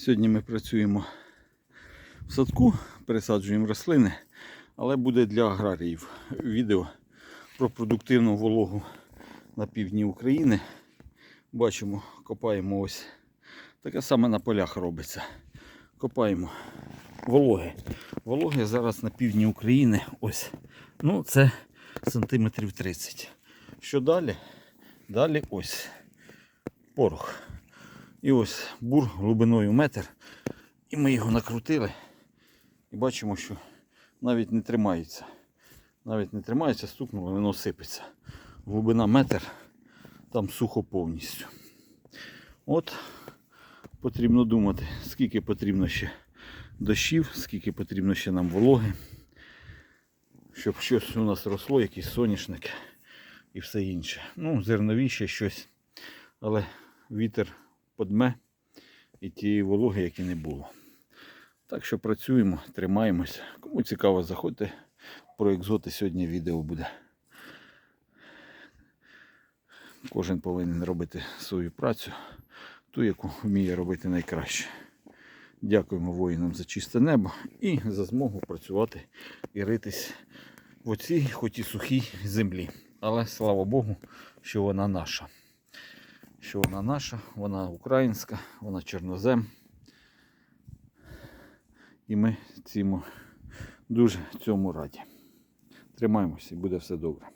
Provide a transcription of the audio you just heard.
Сьогодні ми працюємо в садку, пересаджуємо рослини, але буде для аграріїв відео про продуктивну вологу на півдні України. Бачимо, копаємо ось. Таке саме на полях робиться. Копаємо вологи. Вологи зараз на півдні України ось. Ну, це сантиметрів 30. Що далі? Далі ось порох. І ось бур глибиною метр. І ми його накрутили. І бачимо, що навіть не тримається. Навіть не тримається, стукнуло, воно сипеться. Глибина метр, там сухо повністю. От потрібно думати, скільки потрібно ще дощів, скільки потрібно ще нам вологи, щоб щось у нас росло, якісь соняшники і все інше. Ну, зернові ще щось. Але вітер подме і тієї вологи, як і не було. Так що працюємо, тримаємося. Кому цікаво, заходьте. Про екзоти сьогодні відео буде. Кожен повинен робити свою працю, ту, яку вміє робити найкраще. Дякуємо воїнам за чисте небо і за змогу працювати і ритись в оцій, хоч і сухій землі. Але слава Богу, що вона наша. Що вона наша, вона українська, вона чорнозем. І ми цьому дуже цьому раді. Тримаємося і буде все добре.